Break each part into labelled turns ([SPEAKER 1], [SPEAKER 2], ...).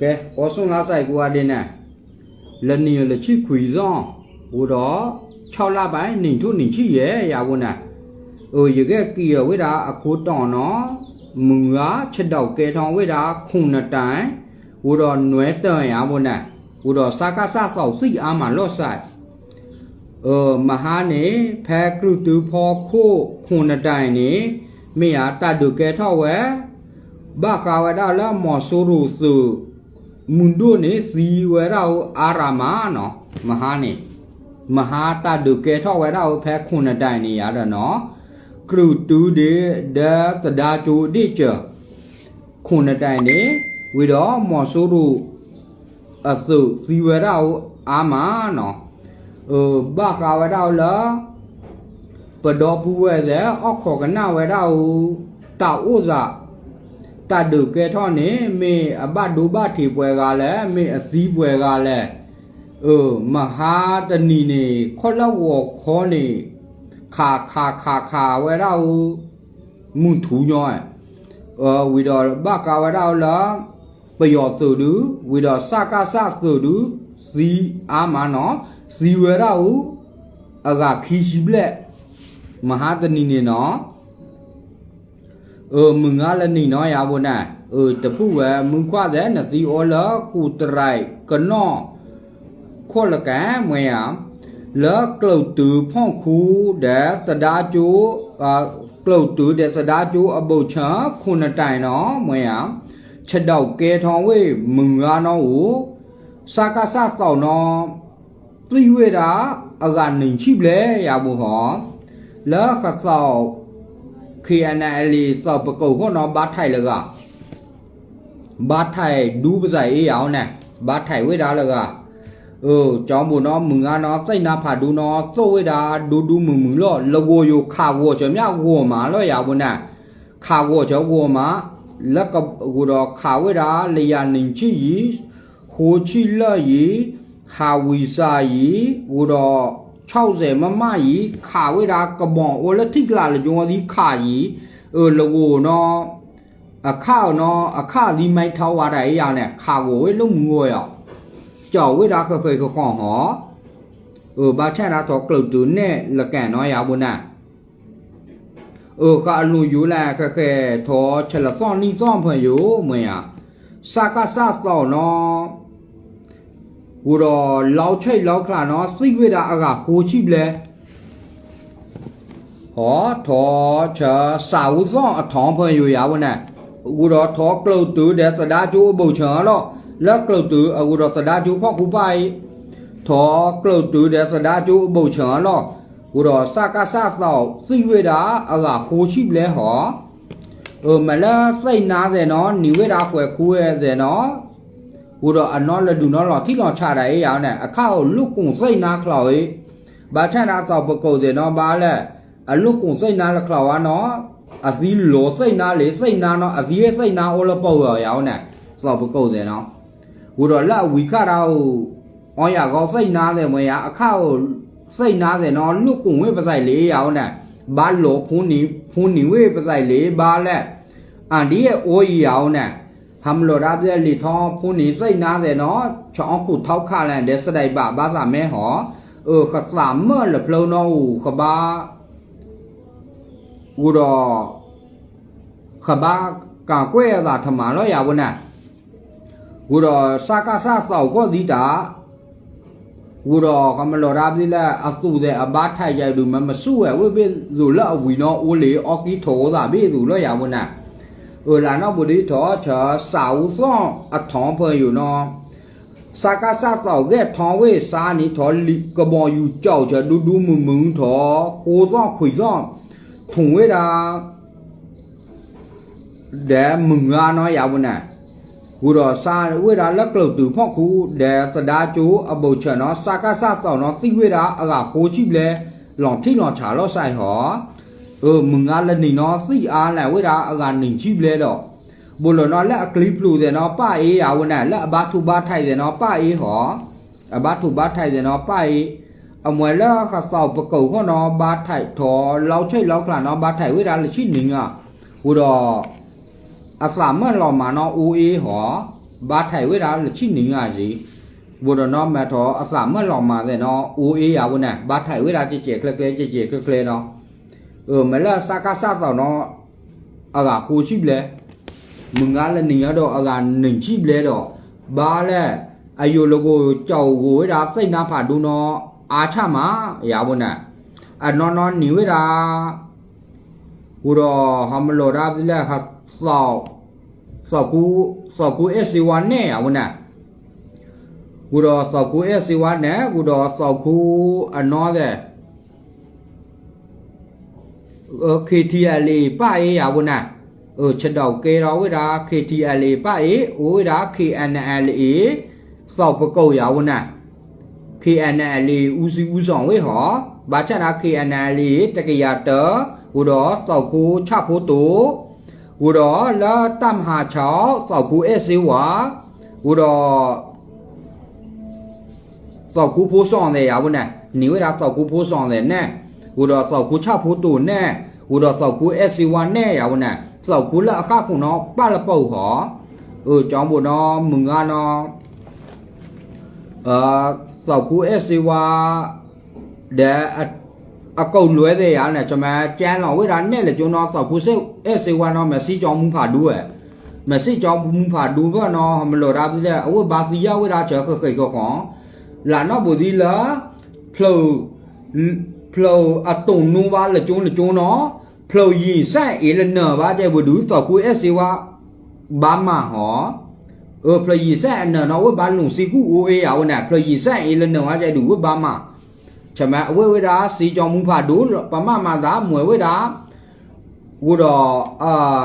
[SPEAKER 1] ကဲဩဆွန်လာဆိုင်ကွာတဲ့နဲ့လနီလချိခွေဇောဟိုတော့6လပိုင်းနေထုနေချိရဲ့ရပါနာဟိုရကကီရဝိဒါအခုတောင်းနော်မူငါချက်တော့ကဲထောင်ဝိဒါခုနှစ်တိုင်ဟိုတော့နွဲတန်ရပါနာဟိုတော့စာကဆဆောက်စိအားမှာလော့ဆိုင်เออมหาနေဖဲကရုတူဖောခိုခုနှစ်တိုင်နေမေယာတတ်ဒုကဲထောက်ဝဲဘာခဝဒါလာမောဆူရူစု မွန်ဒိုနေစီဝဲရာအာရမာနော်မဟာနေမဟာတတ်ဒုကဲထောက်ဝဲရာဖဲခုနှစ်တိုင်နေရတော့နော်ကရုတူဒီဒတဒါကျူဒီချခုနှစ်တိုင်နေဝီ တတ်တုကဲထောနေမေအပဒုပထေပွဲကလည်းမေအစည်းပွဲကလည်းအိုမဟာတဏီနေခေါလောက်ဝခေါနေခါခါခါခါဝဲတော့မွန်ထူညောအော်ဝီတော်ဘကဝတော်လာပယောသူဒူဝီတော်စကစသူဒူဇီအာမနောဇီဝရဟုအကခီရှိပလက်မဟာတဏီနေနော် เออมึงอะละนี่เนาะยาบ่น่ะเออตะผู้ว่ามึงกว่าแต่นะตีออละกูตรายกะน้อข้อละกะมวยอ่ะละกลุตือพ่องคูเดตะดาจูอ่ากลุตือเดตะดาจูอบุชะคุณตายเนาะมวยอ่ะฉะดอกเกทองเว้ยมึงอะเนาะโอสากะสะตองเนาะตีเวดาอะกะหนิงฉิบเลยยาบ่หอละกะสอบ KNL စောက်ပကုတ်ကိုနော်ဘာထိုင်လကဘာထိုင်ဒူးပစိုက်အေးအောင်နဲ့ဘာထိုင်ဝေးတာလကအိုးចောင်းဘုံနော်မငါနော်စိတ်နာဖာဒူးနော်စို့ဝေးတာဒူးဒူးမူမူလောလောကိုယိုခါကိုချေမြကိုမာလောရဘုံနဲ့ခါကိုချေကိုမာလက်ကကိုတော့ခါဝေးတာလျာနင်ချီဟိုချီလာယီဟာဝီစာယီကိုတော့ 60မမရီခါဝေတာကဘောင်အိုလတိကလာလကျော်ဒီခါရီเออလောကိုနော်အခါနော်အခါဒီမိုက်ထောက်ရတဲ့အရာနဲ့ခါကိုဝေလုံးငိုရောကြော်ဝေတာခခွေခခွန်ဟောเออဘာချန်တာတော့ကလုတ်တူနဲ့လကန်နော်ရဘူးနာเออကလူယူလာခခဲထောချက်လစောနီစောဖွင့်ယူမွင်ရစကားစသောနော် ကိုတော့လောက်ချိတ်လောက်ခလာနော်သိခွေတာအကကိုချိပလဲဟောထောချာစာဝဇောအထောင်းဖွင့်ယူရဝနဲ့ကိုတော့ထောကလုတ်တူတဲ့သဒါကျိုးအပုတ်ချောတော့လက်ကလုတ်တူအခုတော့သဒါကျိုးဖောက်ကူပိုင်ထောကလုတ်တူတဲ့သဒါကျိုးအပုတ်ချောတော့ကိုတော့စကားစသောသိခွေတာအကကိုချိပလဲဟောဟိုမလားစိတ်နာတယ်နော်ညီဝေတာခွဲခူးရဲ့တယ်နော် ဟိုတော့အနော်လဒူနော်လော်ထိလောင်ချတာရေးရအောင်နဲ့အခါကိုလုကုံစိတ်နာခလောက်ရေးဘာချန်တာတော့ပကုတ်တယ်နော်ဘာလဲအလုကုံစိတ်နာလခလောက်อ่ะနော်အသီးလောစိတ်နာလေစိတ်နာနော်အသီးရဲ့စိတ်နာအိုလပေါ့ရအောင်နဲ့တော့ပကုတ်တယ်နော်ဟိုတော့လက်ဝီခတာကိုအော်ရကောစိတ်နာတယ်မွေရအခါကိုစိတ်နာတယ်နော်လုကုံဝေးပဆိုင်လေးရအောင်နဲ့ဘာလောဖုန်နီဖုန်နီဝေးပဆိုင်လေးဘာလဲအန်ဒီရဲ့အိုးရအောင်နဲ့ ဟမ်လိုရာပြလီထောဖူနီစိတ်နာတယ်နော်ချောင်းခုထောက်ခလန်တဲ့စတိုက်ပါဘာသာမဲဟောเออขสามเมื่อละเพลนออูขบาอูดอขบากาก้วยดาธรรมาแล้วอย่าวันน่ะอูดอสากาซาเสาก็ดีตาอูดอคำลอราบิละอสุเดอบาไทยายดูมันมาสู้เว้ยเว้ยดูละวีนอโอเลออกิโถดาเบ้ดูแล้วอย่าวันน่ะ เออลาน nó bù đi thọ chờ sáu so à thọ phơi อยู่นอสากาซาเต่อแก่ทองเวซานี่ทอลิกระบออยู่เจ้าจะดูดูมึงมึงทอโคซ่อรขุยรอบถุงเวลาเดี๋มึงอาน้อยยาวน่ะกูรอซาเวลาเล็กเล่าตื้งพ่อคูเดี๋ยสดาจูอับูเชนอสากาซาเต่อนอติเวลาอะกาโคชิบเลยหลอดที่หลอดฉาลอใส่หอ เออมึงอ่ะละนี่เนาะสิอาแหละเวลาอาการหนึ่งชีพเลยดอกบุลเนาะและคลิปลูเดเนาะป้าเอยาวันน่ะและบาทุบาไทยเดเนาะป้าเอหอบาทุบาไทยเดเนาะป้าเอအမွေလာခဆောက်ပကုတ်ခေါနော်ဘာထိုက်ထောလောက်ချိတ်လောက်ခလာနော်ဘာထိုက်ဝိဒါလချိနင်းကဟိုတော့အစာမလော်မာနော်အိုအေးဟော ဘာထိုင်ဝဲတာလချိနေရစီဘုဒ္ဓနောမထောအစမလောင်မာတဲ့နော်အိုအေးရဝနဘာထိုင်ဝဲတာကြည်ကြဲကလကလဲကြည်ကြဲကလကလဲနော်เออ မလစကားစတော့နော်အကဟိုချိပလဲမငါလည်းနေရတော့အကနေချိပလဲတော့ဘာလဲအယိုလကိုကြောက်ကိုဒါစိတ်နာဖာဒုနောအာချမရာဘုန်အနော်နော်နေဝဲတာဟိုတော့ဟမလောရာပြလဲဟာသောသောကူသောကူအစီဝါနဲ့အဝန်နာဟိုတော့သောကူအစီဝါနဲ့ဟိုတော့သောကူအနော်တဲ့ KTLA ပအေးရဝနာဟိုချက်တော့ကေတော်ဝိတာ KTLA ပအေးအိုးဒါ KNLA သောက်ပကုတ်ရဝနာ KNLA ဦးစီးဦးဆောင်ဝေဟောဘာချနာ KNLA တကရတဟိုတော့သောက်ကိုချဖို့တူဟိုတော့လာတမ်ဟာချောသောက်ကိုအေးစေဝါဟိုတော့သောက်ကိုဖိုးဆောင်တယ်ရဝနာနေဝိတာသောက်ကိုဖိုးဆောင်တယ်နဲ့ ဟူတော့တောက်ကူချဖို့တူနဲ့ဟူတော့တောက်ကူအစီဝါနဲ့ရပါနဲ့တောက်ကူလာအခါခုနော်ပတ်လပုတ်ဟောเออจอมบุနော်มึงอ่ะเนาะ အာသောက်ကူအစီဝါတဲ့အကုတ်လွဲတဲ့ရနဲ့ကျွန်မကျန်းလောဝိဒါနဲ့လေကျွန်တော်သောက်ကူစိတ်အစီဝါနော်မစီကြောင်မှုဖာဒူးရဲ့မစီကြောင်မှုဖာဒူးဘောနော်မလို့ရာပြတဲ့အဝဘာစီယဝိဒါချေခခိကောခွန်လာနော်ဘူဒီလာဖလို ဖလိုအတုံနူပါလေကျုံးလေကျုံးနော်ဖလိုရင်ဆိုင်အေလနော်ဘာတဲ့ဘူဒူသောက်ကူအစီဝါဘာမဟော เออพลยีแซ่เนอะเนาะเว้บาลุงสีกูโอเออ่ะวะน่ะพลยีแซ่เอละเนอะว่าใจดูเว้บามาใช่มั้ยเว้เวดาสีจอมมุพาดูปะมะมาดามวยเวดากูดออ่า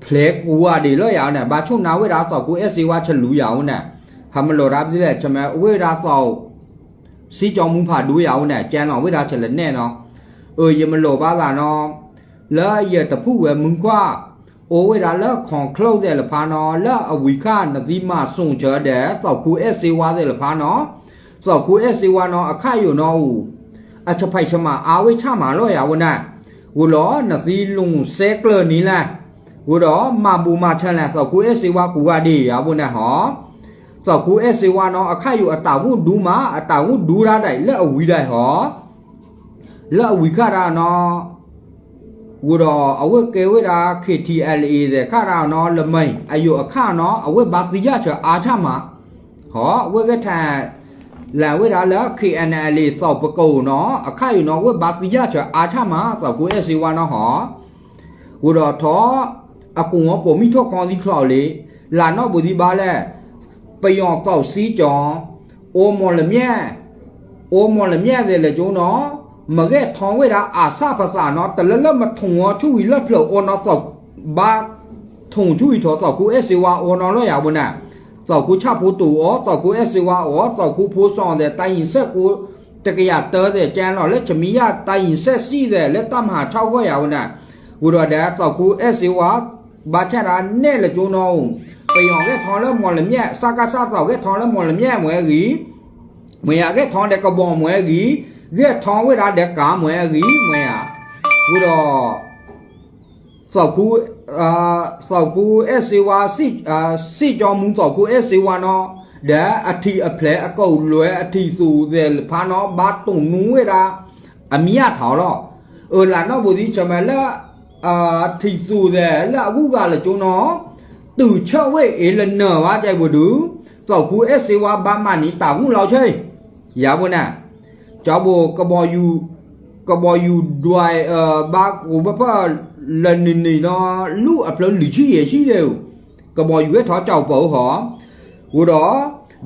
[SPEAKER 1] เพลกกูอ่ะดิเลอยาวน่ะบาชุนาเวดาสอกูเอซีว่าฉลูยาวน่ะหามโลราบิแหละใช่มั้ยเวดาสอ สีจอมมุพาดูยาวน่ะแจนหลอเวดาฉลแน่เนาะเออยังมันโลบ้าล่ะเนาะแล้วอย่าตะผู้เวมึงกว่า โอเวดาละของคลาวတဲ့လဖာနော်ละအဝီခနသီမစွန်ချတဲ့သောက်ကူအစီဝါတဲ့လဖာနော်သောက်ကူအစီဝါနော်အခယုနော်ဦးအချဖိုက်ချမအာဝိချမှာလောရဝနာဝလောနသီလုံဆဲကလနီလာဝတော့မဘူမထန်လာသောက်ကူအစီဝါကူကဒီရဝနာဟော သောက်ကူအစီဝါနော်အခယုအတာဝဒူမာအတာဝဒူရတဲ့လက်အဝီတဲ့ဟောလက်အဝီခရာနော်ဝူတော့အဝတ်ကေဝိတာ KTLA တဲ့ခါရနော်လမိန်အယုအခနော်အဝတ်ဘာစီရချအာချမှာဟောဝတ်ကထန်လန်ဝိတာလ KNLA စောက်ပကုံနော်အခယူနော်ဝတ်ဘာစီရချအာချမှာစောက်ကိုအစီဝါနော်ဟောဝူတော့ထောအကုံရောပုံမိထောခေါင်းဒီခလောက်လေလာနော်ဘူဒီပါလဲ ပယောင်ကောက်စီကြောင်အိုမော်လမြက်အိုမော်လမြက်တဲ့လေကျုံနော်မကဲထောင်းဝဲတာအာစပစာနော်တလလမထုံဝချူဝီလက်ဖလောအော်နော်တော့ဘာထုံချူဝီထောတော့ကိုအစီဝါအော်နော်လောရဘူးနာတော့ကိုချဖို့တူအောတော့ကိုအစီဝါအောတော့ကိုဖိုးဆောင်တဲ့တိုင်ရင်ဆက်ကိုတကရတဲတဲ့ကျန်းတော့လက်ချမီရတိုင်ရင်ဆက်စီးတဲ့လက်တမဟာ6ခွက်ရဘူးနာဝတော့တဲ့တော့ကိုအစီဝါ ဘာချတာနဲ့လေကျုံတော့ပယောင်ကထောင်းလဲမော်လမြက်စကားစားတော့ကထောင်းလဲမော်လမြက်မွဲကြီးမရကထောင်းတဲ့ကဘောမွဲကြီး ghé thong với đã để cả mẹ gỉ mẹ à vừa đó sau cú à sau cú SCW si à si cho muốn sau cú SCW nó để à thì à ple à cầu lưỡi à thì su về phá nó bắt tung nú với đã à mía thảo đó ờ là nó vừa đi cho mẹ là à thì su về là cú gà là chỗ nó từ chợ với ấy là nở quá chạy vừa đứa sau cú SCW ba mà ní tao cũng lao chơi dạ vừa nè ကြောက်ဘောကဘောယူကဘောယူဒွိုင်အဘာကိုဘဖလနေနေနော်လူအပလလူချီရရှိတယ်ကဘောယူရဲ့ထောကြောက်ပေါ်ဟောဝတော့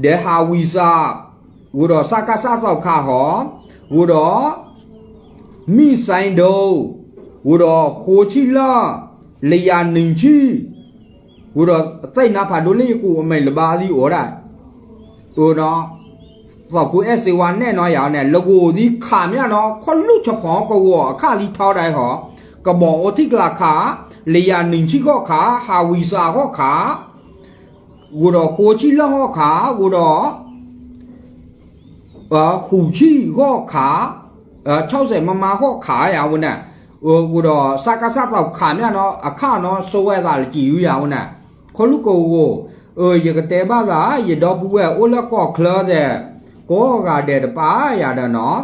[SPEAKER 1] ဒေဟာဝီစာဝတော့စကားစားဆောက်ခါဟောဝတော့မိဆိုင်ဒို ဝတော်ခိုချီလာလျာနင်ချီဝတော်သိနာဖာဒိုလေးကိုအမေလပါလီဩရတိုတော့ဘောက်ကိုအစေဝါနဲ့နော်ရောင်းနဲ့လကိုဒီခါမြနော်ခွလူချဖောင်းကောအခါလီထောက်တိုင်းဟောကဘောအတိကလာခါလျာနင်ချီကောခါဟာဝီစာကောခါဝတော်ခိုချီလာဟောခါဝတော်အဟူချီဟောခါ60မမဟောခါရဝနဲ့ ขาฮาวิซาก็ขากูดอโคชิละก็ขากูดอเอ่อหูชีก็ขาเอ่อเช่าเสร็จมามาก็ขาอย่างวันน่ะเออกูดอซากาซาเราขาเนี่ยเนาะอะขาเนาะโซเวดาจีอยู่อย่างวันน่ะคนลุกกู เออยกเตบ้าละยดอบุเวโอละก็คลอเดก็กาเดตปายาดเนาะ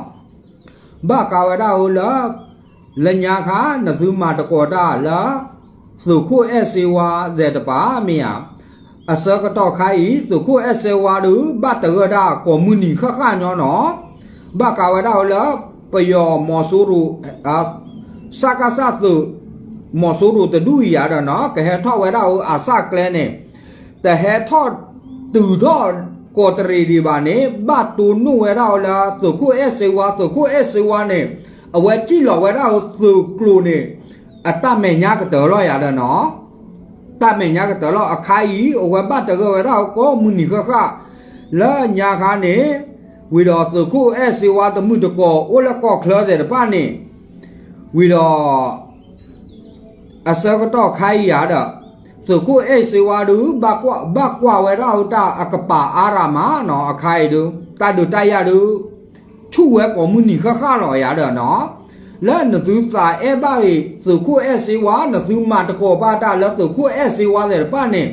[SPEAKER 1] บ้ากาวดาโอละလညာခါနသုမာတကောတာလာသုခုအစေဝါဒေတပါမိယအစကတော့ခိုင်သုခုအစေဝါဒုဘတ်တရတာကောမူနီခခညောနော်ဘကဝဒါလာပယောမောဆူရူအာ စကာဆတ်သုမောဆူရူတဒူရတာနော်ကဟထောဝဒါအာစကလဲနေတဟထောတူတော့ကိုတရီဒီပါနေဘတ်တူနုဝဲတော့လာသုခုအစေဝါသုခုအစေဝါနေအဝဲကြည့်လောဝဲတော့သူကလူနေအတမေညာကတော်ရရတဲ့နော်တမေညာကတော်အခိုင်အဝဲပတ်တကဝဲတော့ကိုမူနီခခလာညာခါနေဝီတော်သူခုအစီဝါတမှုတကောအိုလကောခလောတဲ့ပနေ ဝီတော်အစကတော့ခိုင်ရတော့သူခုအစီဝါဒူဘကွာဘကွာဝဲတော့တာအကပါအာရမနော်အခိုင်ဒူတတ်ဒူတိုက်ရဒူ chu we ko mu ni kha kha lo ya da no la na tu sa e ba e su ku e si wa na tu ma ta ko ba ta la su ku e si wa le pa ne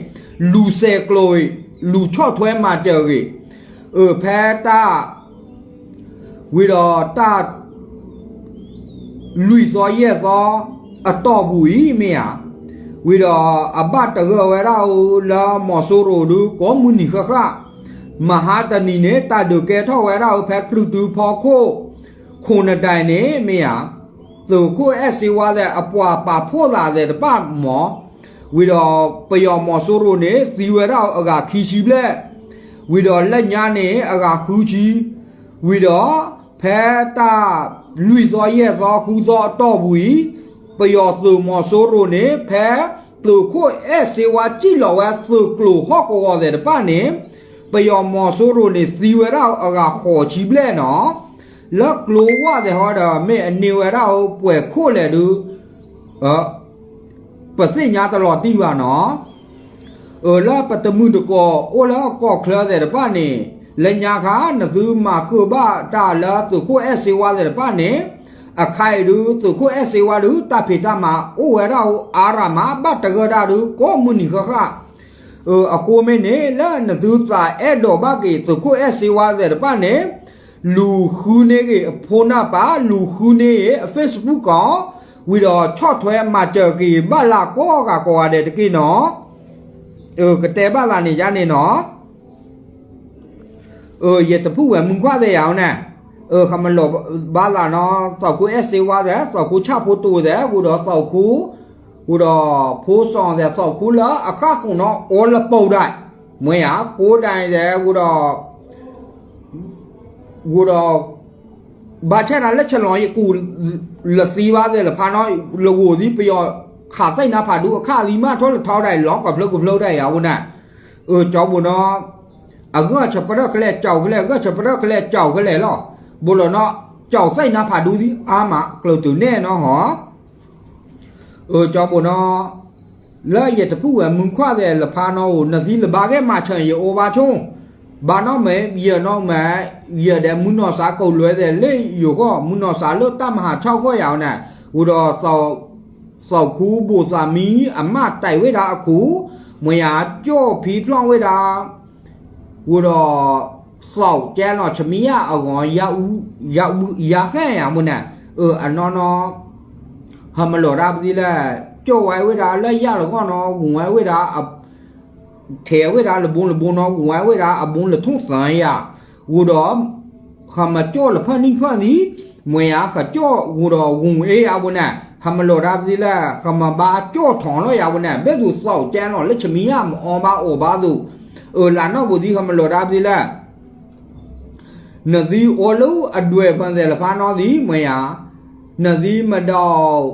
[SPEAKER 1] lu se kloi lu chho thwe ma je ge e phe ta wi do ta lui so ye so a to bu yi me ya wi do a ba ta ge we ra la mo so ro du ko mu ni kha kha မဟာတဏီနေတာဒုကေထောဝဲရာဖက်ကရုတူဖောခိုခုနတိုင်နေမေယသူခုအစီဝါတဲ့အပွားပါဖို့လာတဲ့တပမောဝီတော်ပယောမောဆိုရိုနေသီဝဲရာအကခီချီပလက်ဝီတော်လက်ညာနေအကခူချီဝီတော်ဖဲတာ လူသောရဲ့သောခုသောအတော့ဘူးဤပျော်သူမော်ဆိုးရိုနေဖဲသူကိုအဲစေဝါကြည့်လောဝဲသူကလိုဟော့ကောတဲ့ပနဲ့ပျော်မော်ဆိုးရိုနေစီဝဲတော့အကခေါ်ချီပလဲနော်လက်ကလိုဝတဲ့ဟောတာမေအနေဝဲတော့ပွဲခို့လေသူအပသိညာတလောတိပါနော်အော်လာပတမှုတကောအော်လာကောကလာတဲ့ပနဲ့ လညာခါနသူမခုဘတာလာသူခုအစီဝါတဲ့ပနေအခိုင်ဒူသူခုအစီဝါဒူတဖိတမအိုဝရဟအာရမဘတ်တဂဒဒူကိုမူနီခခเออအခုမင်းနေလာနသူတာအဲ့တော့ဘာကေသူကိုအစီဝါတဲ့ပနေလူခူးနေကေအဖိုးနာပါလူခူးနေရဲ့ Facebook ကဝီတော့ချော့ထွဲမှာကြကေဘလာကောကကောရတဲ့တကိနော်เออกระเตบ้าลานี่ยานี่เนาะ เอออย่าตะพูแหวมึงกว่าได้ยาวนะเออคำมันหลบบ้าลาเนาะสอบกูเอสซีว่าแต่สอบกูชาพูตูแต่กูดอสอบกูกูดอผู้สอนแต่สอบกูละอาคาของเนาะโอล ะปูได้เมื่ออ่ะกูได้แต่กูดอกูดอဘာချက်တာလက်ချက်လောရေကူလစီပါတဲ့လဖာနော်လောကိုဒီပြောခါစိတ်နာဖာဒူအခါလီမထောထောက်ได้လောကဘလကဘလได้ยาวนะเออจอบุเนาะအငါချပရကလေးကြောက်ကလေးငါချပရကလေးကြောက်ကလေးလောဘူလနော်ကြောက်စိတ်နာဖာဒူဒီအာမကလုတူနဲ့နော်ဟောเออจอบุเนาะလာရတပူဝမွန်ခွာတဲ့လဖာနော်ကိုနသီလဘာကဲမှာချန်ရအိုဘာချုံဘာနော်မဲဘီရနော်မဲရတဲ့မွနော်စာကုတ်လွဲတဲ့လေယောကမွနော်စာလို့တမဟာ6ခွက်ရအောင်နဲ့ဟိုတော့သောစောက်ခူးဘူစာမီအမတိုင်ဝဲတာအခုမွေရကြော့ဖီဖြောင်း 我到少见了什么呀？啊，我也无也无也很呀么呢？呃，俺那那，他们老大不是嘞，叫外为啥来呀？了讲呢，外为啥啊？ထဲဝေရာလဘုံလဘုံတော့ဝိုင်းဝေရာအဘုံလထုံဆန်ရဝူတော့ခမကြောလဖန်နိဖန်နီမွေအားခကြောဝူတော့ဝုံအေးအဘုံနဲ့ခမလောရာပစီလာခမဘာကြောထောင်းလို့ရဘုံနဲ့ဘဲသူစောက်ကျန်းတော့လက်ချမီရမအောင်ပါအိုပါသူ เออလာတော့ဘူဒီဟမလောရာပစီလာနဒီအောလူအတွေ့ပန်တယ်လဖာနော်ဒီမယာနဒီမတော့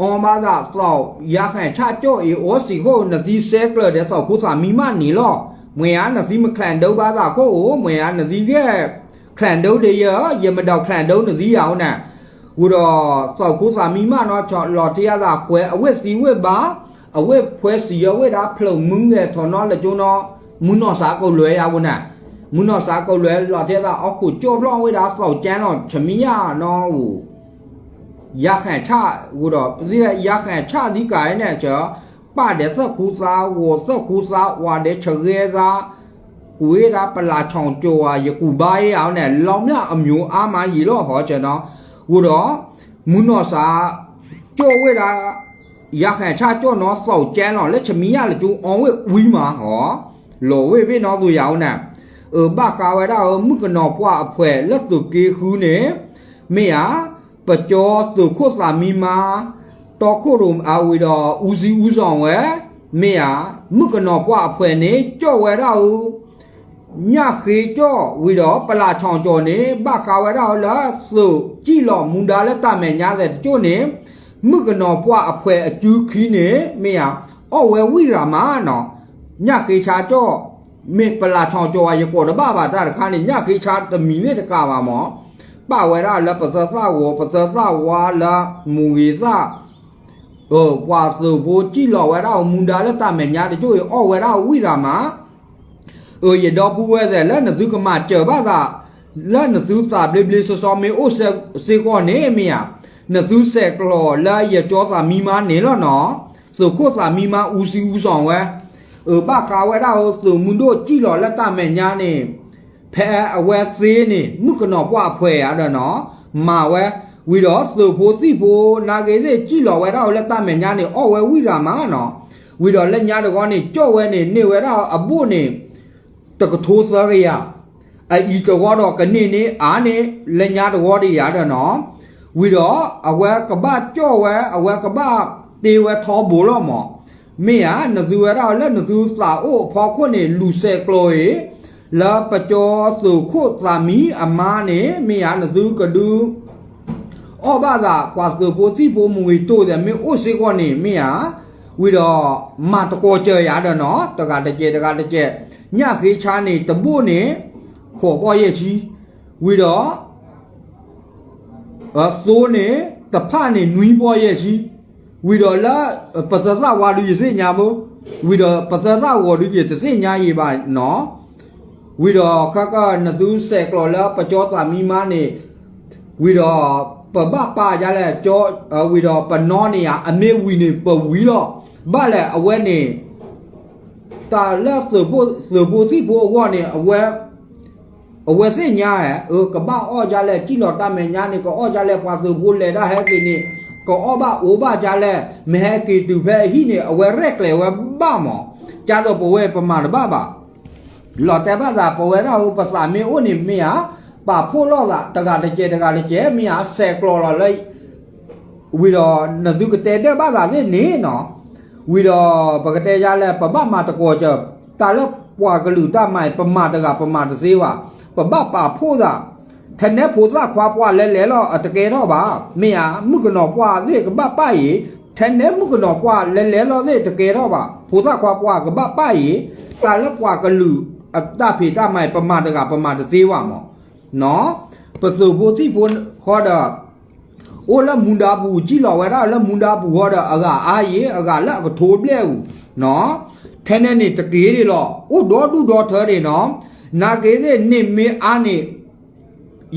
[SPEAKER 1] အော်ပါသာစောက်ရခိုင်ချကြော့အေအောစီကိုနဒီဆဲကလတဲ့စောက်ခုစာမိမနီလောမယာနဒီမခလန်တော့ပါသာကိုမယာနဒီကခလန်တော့တရရမတော့ခလန်တော့နဒီအောင်နဲ့ ဟိုတော့သောက်ခုသာမိမနော်ချော်လော်တရားသာခွဲအဝက်စီဝက်ပါ အဝက်ဖွဲစီရဝက်တာဖလုံမုန်းတဲ့ထော်နော်လက်ကျုံတော့မုန်းတော့စားကုတ်လွဲရဘူးနာမုန်းတော့စားကုတ်လွဲလော်တရားသာအောက်ကိုကြော်လောင်းဝက်တာသောက်ကျန်းတော့ချမီရနော်ဟိုရခိုင်ချဟိုတော့ဒီရခိုင်ချဒီကိုင်းနဲ့ချောပတဲ့စခုစားဝစခုစားဝါတဲ့ချရဲစားကိုရတာပလာချောင်ကြောာယကူဘာရအောင်နဲ့လောင်မြအမျိုးအားမရီလို့ဟောကျွန်တော်ဟိုတော့မွနောစာကြောဝဲတာ ရခိုင်ချကြောနော်စောက်ကျန်းတော့လက်ချမီရလကျူအောင်ဝဲဝီးမှာဟောလောဝဲပဲနော်သူရအောင်နဲ့เออบ้าคาไว้ได้เออมึกนอปว่าอแผวแล้วตุกีคูเนี่ยเมียปะจอตุโคสามีมาตอโครุมอาวีดออูซีอูซองเวเมียมึกนอปว่าอแผวนี่จ่อไว้ได้ညခေကြောဝီတော့ပလာချောင်ကြောနေဘခါဝရလာစုကြည်လော်မွန်ဒါလက်တမဲညာတဲ့ကျို့နေ မုကနောပွားအဖွဲအကျူးခီးနေမေယအော်ဝဲဝိရာမနော်ညခေချာကြော့မေပလာချောင်ကြော်ရကောတဘာဘာတရခါနေညခေချာသမီနဲ့တကပါမောပဝရလပသသဝပသသဝါလမူဝေသဟောဝါသဘူကြည်လော်ဝရမူန္ဒလတမညာတချို့ရအော်ဝရဝိရာမဟိုရတော့ပူဝဲတဲ့လက်နသူကမကြော်ပါကလက်နသူစာဘလီဘလီဆောဆောမေအိုဆေကောနေမီယာ နှသူဆက်ကလောလာရကြောသာမိမာနေလောနော်ဆိုခုသာမိမာဦးစီဦးဆောင်ဝဲအဘကာဝဲတာဟိုသူမွန်တို့ကြည်လောလက်တမဲ့ညာနေဖဲအဝဲသေးနေမှုကနော်ပွားဖွဲရတော့နော်မာဝဲဝီတော့သူဖိုးစီဖိုးနာကေစေကြည်လောဝဲတာဟိုလက်တမဲ့ညာနေအော်ဝဲဝီလာမာနော်ဝီတော့လက်ညာတကောနေကြော့ဝဲနေနေဝဲတာအပုနေတကထိုးသရရအီတကောတော့ကနေနေအာနေလက်ညာတကောတွေရတော့နော် ဝီတော့အဝဲကပကြော့ဝဲအဝဲကပတေဝဲထောဘူလို့မောမေယာနသူရတော့လက်နသူစာအိုဖော်ခွနေလူဆဲကလိုရေလာပကြောသူခုသာမီအမားနေမေယာနသူကဒူအော်ဘာသာကွာစပိုတိပိုမူဝီတိုတယ်မေအိုစေကောနေမေယာဝီတော့မတကောကြရတော့နော်တကတကြတကတကြညခေးချာနေတပို့နေခေါ်ပေါ်ရဲ့ချီဝီတော့အ သိုးနေတဖနေနွီးပေါ်ရဲ့ရှိဝီတော်လာပသသဝါလူစိညာမဝီတော်ပသသဝါလူရဲ့စိညာရေးပါနော်ဝီတော်ကကနသူဆက်ကလော်လာပကြောတာမိမနေဝီတော်ပပပရလဲကြောဝီတော်ပနောနေရအမေဝီနေပဝီတော့ဗလဲအဝဲနေတာလက်သဘသဘတိဘောကနေအဝဲ အဝစင်ညာရဲ့အိုကပအော့ကြလဲကြည်တော်တမဲညာနေကအော့ကြလဲပွာသူဖို့လေတာဟဲကိနေကောအဘအိုဘကြလဲမဟဲကိတူဘဲဟိနေအဝရက်လေဝဘမောကြတော့ပဝဲပမာဘဘလော်တဲဘသာပဝဲရဟုတ်ပစာမင်းဦးနေမင်းဟာပါဖို့လော့တာတကတကျဲတကတကျဲမင်းဟာဆယ်ကလော်လော်လိုက်ဝီတော်နဒုကတဲတဲ့ဘသာလေနေနော်ဝီတော်ပကတဲရလဲပပမတကောကြတာလဲပွာကလူတမိုင်ပမတကပမတစေးဝါ ပပပါဖိုးသာထနေဖိုးသာခွာပွားလဲလဲတော့တကယ်တော့ပါမင်းဟာမုကနောပွားသေးကပပရီထနေမုကနောပွားလဲလဲတော့သေးတကယ်တော့ပါဖိုးသာခွာပွားကပပရီတာလပွာကလူအတဖေတမိုင်ပမတကပမတစေးဝမောနော်ပစုဘိုတိဘုန်ခေါ်တော့ โอ้ละมุนดาบูจิหลอဝဲတာละมุนดาบูဟောတာအကအာရေအကလက်ကထိုးပြဲဦးနော်ထဲနဲ့နေတကေးတွေတော့အိုဒေါ်တူဒေါ်ထဲတွေနော် နာကေစေနေမင်းအားနေ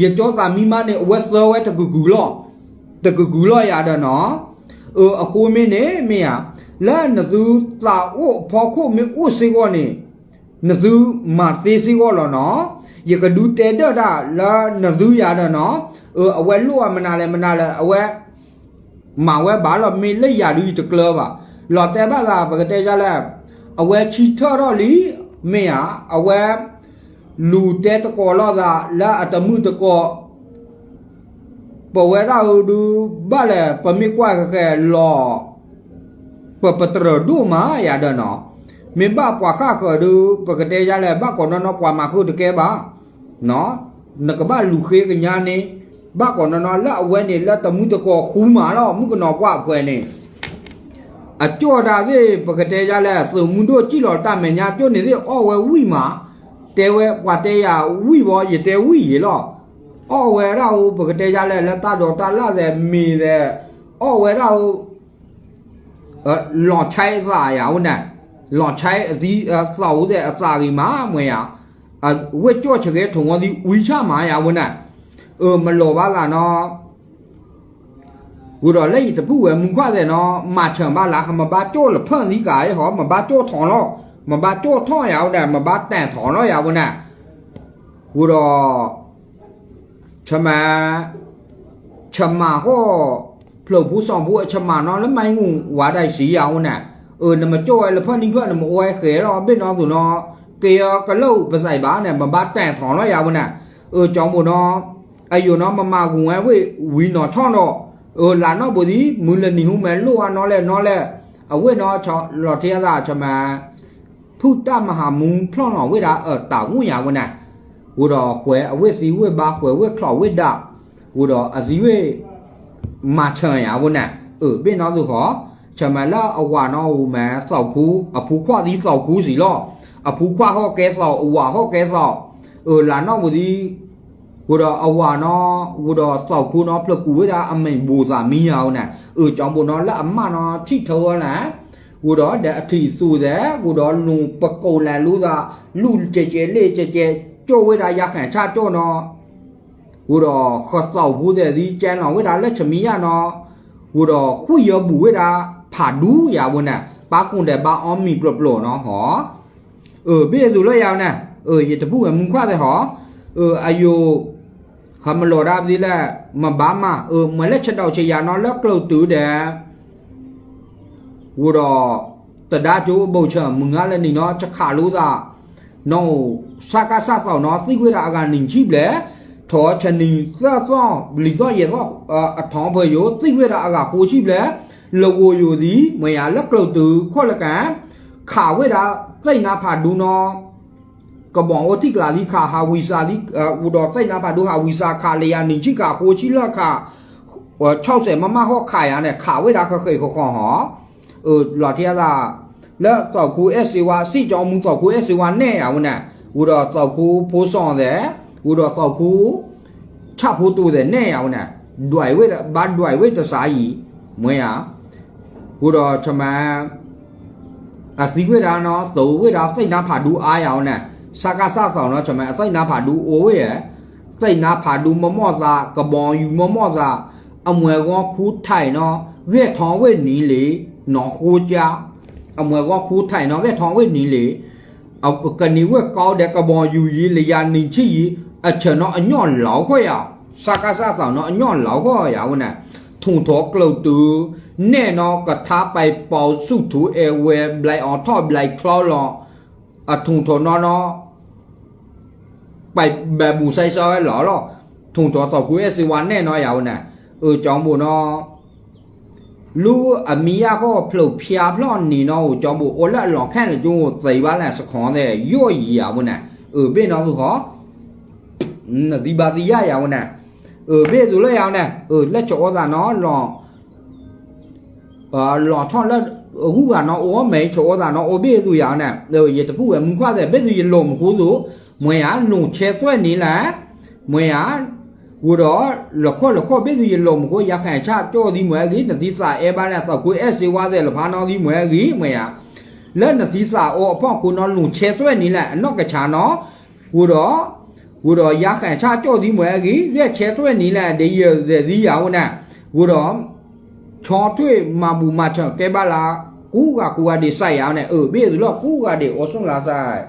[SPEAKER 1] ရကြောသာမိမနဲ့ဝက်စလောဝဲတကူကူလော့တကူကူလော့ရတော့နော်အိုအခိုးမင်းနဲ့မင်းဟာလာနသူတာအိုဖော်ခုမင်းအိုစေကောနေနသူမာသေးစေကောလော်နော်ယကဒူတဲတော့ဒါလာနသူရတော့နော်အိုအဝဲလို့မနာလဲမနာလဲအဝဲမာဝဲဘာလို့မင်းလက်ရလူတကလပါလော်တဲပါလားပကတဲကြလဲအဝဲချီထော်တော့လီမင်းဟာအဝဲ လူတဲတကောလောသာလာအတမှုတကောပဝဲရာဒူဘာလေပမိကွာခဲလောပပတရဒူမာယာဒနောမေဘပွားခါခဒူပကတဲ့ရလဲဘကောနနောပွားမခုတကဲပါနော်နကဘလူခေကညာနေဘကောနနောလက်အဝဲနေလက်တမှုတကောခူးမာတော့မှုကနောပွားဖွဲနေအကြော်တာလေပကတဲ့ရလဲစုံမှုတို့ကြည့်တော်တမညာကျွတ်နေသေးအော်ဝဲဝိမာ တဲဝဲပွာတဲရဝိဘောရတဲဝိရလောအော်ဝဲရဟိုပကတဲရလဲလက်တတော်တလာတယ်မီတယ်အော်ဝဲရဟိုအလောချိုင်းစာရဟုတ်နဲ့လောချိုင်းအဒီအစာဦးတဲ့အစာကြီးမှာမွေရအဝဲကြော့ချက်ကဲထုံဝဒီဝီချမာရဟုတ်နဲ့เออမလောပါလားနော်ကိုတော့လက်တပုဝဲမူခွတဲ့နော်မာချံပါလားမပါတော့လဖန့်ဒီကရဲဟောမပါတော့ထော်တော့ ะมาบ้าโจ้ละเพิ่นนี่กายหอมาบ้าโจ้ถอนล้อมาบ้าโจ้ท่อยาวแต่มาบ้าแต่ถอนล้อยาวน่ะกูดอชมาชมาก็เปล่าผู้สองผู้ชมาเนาะแล้วไม่งูว่าได้สียาวน่ะเออนำมาโจ้ละเพิ่นนี่เพิ่นนำมาโอ้ยเขรอเป็นน้องสุเนาะเกียกะเล่าไปใส่บ้านเนี่ยมาบ้าแต่ถอนล้อยาวน่ะเออจองบ่เนาะอายุเนาะมามากูไงเว้ยวีเนาะช่องเนาะ เออลานอบดีมุลนิหุแมลัวนอแลนอแลအဝိနောချောလော်တရားသာချမ ဖုတမဟာမုံဖလောင်းလောင်ဝိတာအတာဝွင့်ရဝနဝတော်ခွဲအဝိစီဝိပါခွဲဝိခလောဝိဒဝတော်အစီဝိမာချံရဝနအပင်းတော်သူဟောချမလအဝနောဝမန်စောက်ခုအဖူခွသီးစောက်ခုစီလောအဖူခွဟောကဲစောက်အဝဟောကဲစောက်အလာနောဝဒီဝတော်အဝနောဝတော်စောက်ခုနောပြကူဝိတာအမိန်ဘူသာမင်းရောင်းနအကြောင်းပေါ်နောလက်အမနောချိထောနာ มียาวน่ะเออจอมบุเนาะละอมาเนาะที่เธอน่ะกูดอเดอทีสูแดกูดอลุงปะโกแลลูซาลูเจเจเลเจเจโจเวดายาแข่ชาโจเนาะกูดอขอสอบคูแต่ดีแจนหลองเวดาละชมียะเนาะกูดอคุยยบูเวดาผาดูยาวน่ะปาคุนแต่บาออมมีปลบๆเนาะหอเออเบ้สุเลยยาวน่ะเอออย่าจะพูดมึงคว้าแต่หอ เอออายุคำโลราบดีแหละมาบ้ามาเออเหมือนเล็กชะดาวชยานอนแล้วกลัวตื้อแด ဝရတဒါကျိုးဘုတ်ချမငါလည်းနေနော်ချခါလို့သာနော်စကားစတော့နော်သိခွေတာအကနေချိပလေထောချနီသာတော့လီတော့ရေတော့အထောင်းဖေယိုသိခွေတာအကဟိုချိပလေလောကိုယိုဒီမရလက်ကလုတ်သူခေါ်လကန်ခါဝေတာသိနာဖာဒူနော်ကဘောဝတိကလာလီခါဟာဝီစာလီဝဒေါ်သိနာဖာဒူဟာဝီစာခါလေယာနေချိကဟိုချိလခါ60မမဟောခါရနဲ့ခါဝေတာခခေခေါ်ဟော 呃，老天啦，那早哭二十万，谁叫我们早哭二十万呢呀？我呢，我的早哭不上的，我的早哭差不多的那样我呢，对位的把对位的啥意没呀？我的什么啊？谁为啥呢？手为啥谁拿爬都阿呀？我呢，啥个啥少呢？什么谁拿爬都我为？စိတ်နာဖာဒူမမော့သာကဘွန်ယူမမော့သာအမွဲကောခူးထိုင်နော်ရက်ထောင်းဝဲနီးလေ หนอคูเจ้าเอาเมื่อว่าคูไทยหนอแค่ท้องเว้หนีหลีเอากันนี้ว่าก็เด็กกระบอกอยู่ยีเลยยานิชี้ยีอาเชนอย้อนเหลาค่อยอะสากาซาสาวนอย้อนเหลาค่อยอะวันน่ะถุงทอกเลาตือแน่นอนก็ท้าไปเป่าสู้ถูเอเวไบลอนทอดไบคลอหลออะถุงทอนอนอไปแบบบูไซซอยหรอหรอถุงทอต่อกูเอสิวันแน่นอนอย่าวนน่ะเออจองบูนอ ยคลอลอ à thùng thổ nó nó bài bè bù say soi lỏ lọ thùng thổ thổ cuối S one nè nó giàu nè ừ chọn bù nó lu à mi ya có plu pia plon ni nó chọn bù ô lạ lọ khan là chung tây ba là sắc khó này yo yi giàu nè ừ bên nó thì khó là đi ba đi ya giàu nè ừ bên rồi lấy giàu nè ừ lấy chỗ là nó lọ ờ lọ thon lên အခုကနော်အောမဲချောတာနော်အဘေသူရနဲ့ရေတပူဝဲမခွာတဲ့ဘယ်သူရလုံးမခိုးဆိုမွေရလုံချဲသွဲနေလားမွေရ ကိုတော့လခွလခွပိစုရလုံးကိုရခိုင်ချကြောဒီမွဲကြီးနသီစာအဲပါနဲ့သောကိုအဲစေဝါတဲ့လဖာနောဒီမွဲကြီးမွဲရလက်နသီစာအောအဖောက်ကိုနော်လုံချဲသွဲနေလိုက်အနော့ကချာနော်ကိုတော့ကိုတော့ရခိုင်ချကြောဒီမွဲကြီးရဲ့ချဲသွဲနေလိုက်ဒေရဇေဇီယာဝနာကိုတော့ချောတွေ့မမူမချောကဲပါလားကူကကူကဒီဆိုင်ရအောင်နဲ့အဘေးလို့ကူကဒီအောဆုံးလာဆိုင်